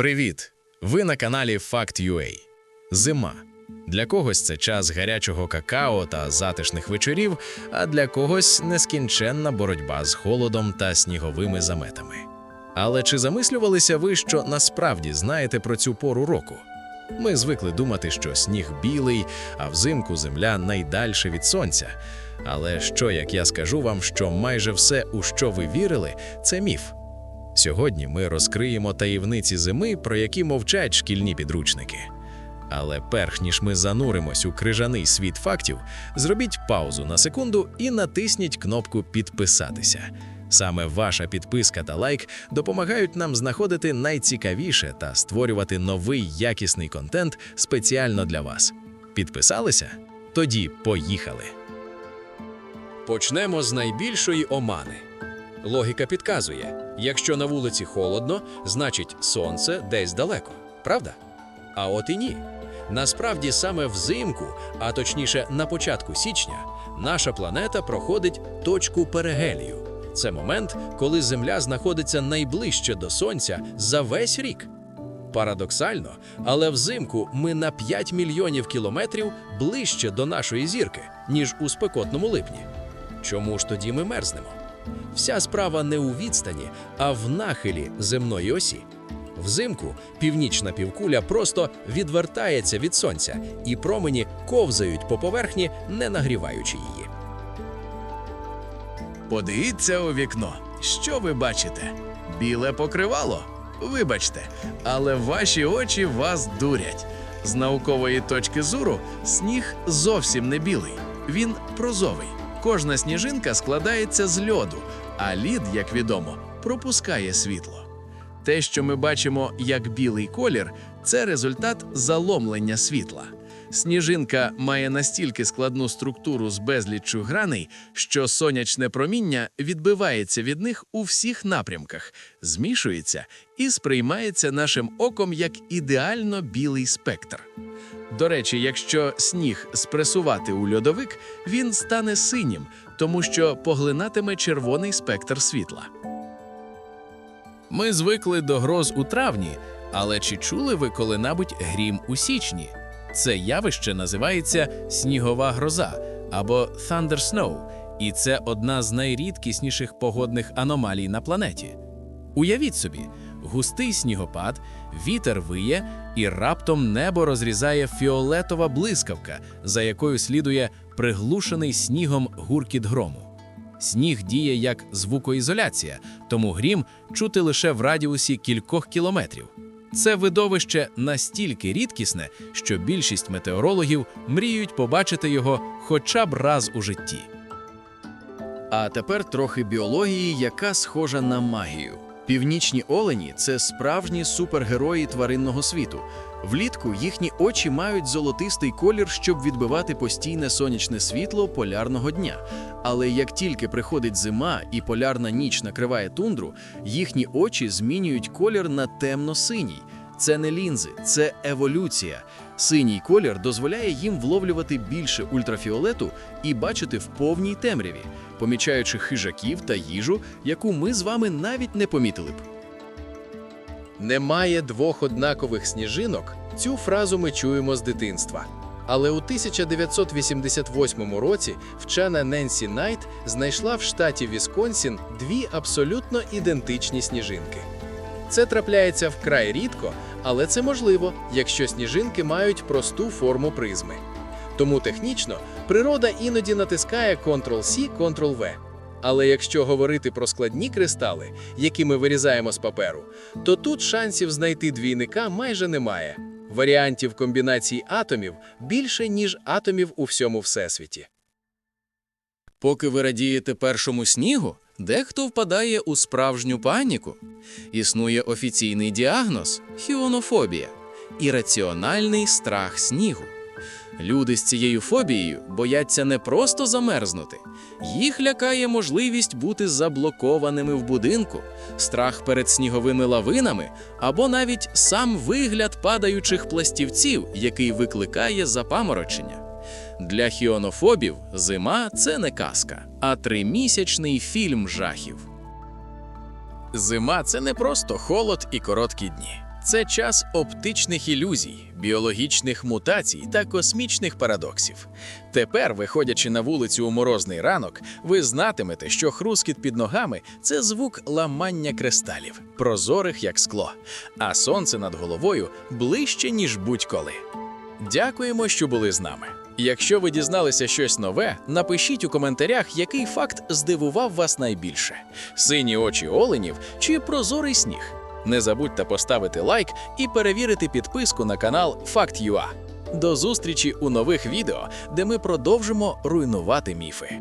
Привіт! Ви на каналі Fact.ua. Зима. Для когось це час гарячого какао та затишних вечорів, а для когось нескінченна боротьба з холодом та сніговими заметами. Але чи замислювалися ви, що насправді знаєте про цю пору року? Ми звикли думати, що сніг білий, а взимку земля найдальше від сонця. Але що, як я скажу вам, що майже все, у що ви вірили, це міф. Сьогодні ми розкриємо таємниці зими, про які мовчать шкільні підручники. Але перш ніж ми зануримось у крижаний світ фактів, зробіть паузу на секунду і натисніть кнопку Підписатися. Саме ваша підписка та лайк допомагають нам знаходити найцікавіше та створювати новий якісний контент спеціально для вас. Підписалися? Тоді поїхали! Почнемо з найбільшої омани. Логіка підказує: якщо на вулиці холодно, значить сонце десь далеко, правда? А от і ні. Насправді саме взимку, а точніше на початку січня, наша планета проходить точку перигелію. Це момент, коли Земля знаходиться найближче до Сонця за весь рік. Парадоксально, але взимку ми на 5 мільйонів кілометрів ближче до нашої зірки, ніж у спекотному липні. Чому ж тоді ми мерзнемо? Вся справа не у відстані, а в нахилі земної осі. Взимку північна півкуля просто відвертається від сонця, і промені ковзають по поверхні, не нагріваючи її. Подивіться у вікно. Що ви бачите? Біле покривало? Вибачте, але ваші очі вас дурять. З наукової точки зору сніг зовсім не білий, він прозовий. Кожна сніжинка складається з льоду, а лід, як відомо, пропускає світло. Те, що ми бачимо як білий колір, це результат заломлення світла. Сніжинка має настільки складну структуру з безліччю граней, що сонячне проміння відбивається від них у всіх напрямках, змішується і сприймається нашим оком як ідеально білий спектр. До речі, якщо сніг спресувати у льодовик, він стане синім, тому що поглинатиме червоний спектр світла. Ми звикли до гроз у травні, але чи чули ви коли-небудь грім у січні? Це явище називається снігова гроза або Thunder Snow, і це одна з найрідкісніших погодних аномалій на планеті. Уявіть собі, густий снігопад, вітер виє, і раптом небо розрізає фіолетова блискавка, за якою слідує приглушений снігом гуркіт грому. Сніг діє як звукоізоляція, тому грім чути лише в радіусі кількох кілометрів. Це видовище настільки рідкісне, що більшість метеорологів мріють побачити його хоча б раз у житті. А тепер трохи біології, яка схожа на магію. Північні олені це справжні супергерої тваринного світу. Влітку їхні очі мають золотистий колір, щоб відбивати постійне сонячне світло полярного дня. Але як тільки приходить зима і полярна ніч накриває тундру, їхні очі змінюють колір на темно-синій. Це не лінзи, це еволюція. Синій колір дозволяє їм вловлювати більше ультрафіолету і бачити в повній темряві, помічаючи хижаків та їжу, яку ми з вами навіть не помітили б. Немає двох однакових сніжинок. Цю фразу ми чуємо з дитинства. Але у 1988 році вчена Ненсі Найт знайшла в штаті Вісконсін дві абсолютно ідентичні сніжинки. Це трапляється вкрай рідко, але це можливо, якщо сніжинки мають просту форму призми. Тому технічно природа іноді натискає Ctrl-C, Ctrl-V. Але якщо говорити про складні кристали, які ми вирізаємо з паперу, то тут шансів знайти двійника майже немає. Варіантів комбінацій атомів більше, ніж атомів у всьому всесвіті. Поки ви радієте першому снігу, дехто впадає у справжню паніку. Існує офіційний діагноз хіонофобія ірраціональний страх снігу. Люди з цією фобією бояться не просто замерзнути, їх лякає можливість бути заблокованими в будинку, страх перед сніговими лавинами або навіть сам вигляд падаючих пластівців, який викликає запаморочення. Для хіонофобів зима це не казка, а тримісячний фільм жахів. Зима це не просто холод і короткі дні. Це час оптичних ілюзій, біологічних мутацій та космічних парадоксів. Тепер, виходячи на вулицю у морозний ранок, ви знатимете, що хрускіт під ногами це звук ламання кристалів, прозорих як скло, а сонце над головою ближче, ніж будь-коли. Дякуємо, що були з нами. Якщо ви дізналися щось нове, напишіть у коментарях, який факт здивував вас найбільше: сині очі оленів чи прозорий сніг. Не забудьте поставити лайк і перевірити підписку на канал Fact.ua. До зустрічі у нових відео, де ми продовжимо руйнувати міфи.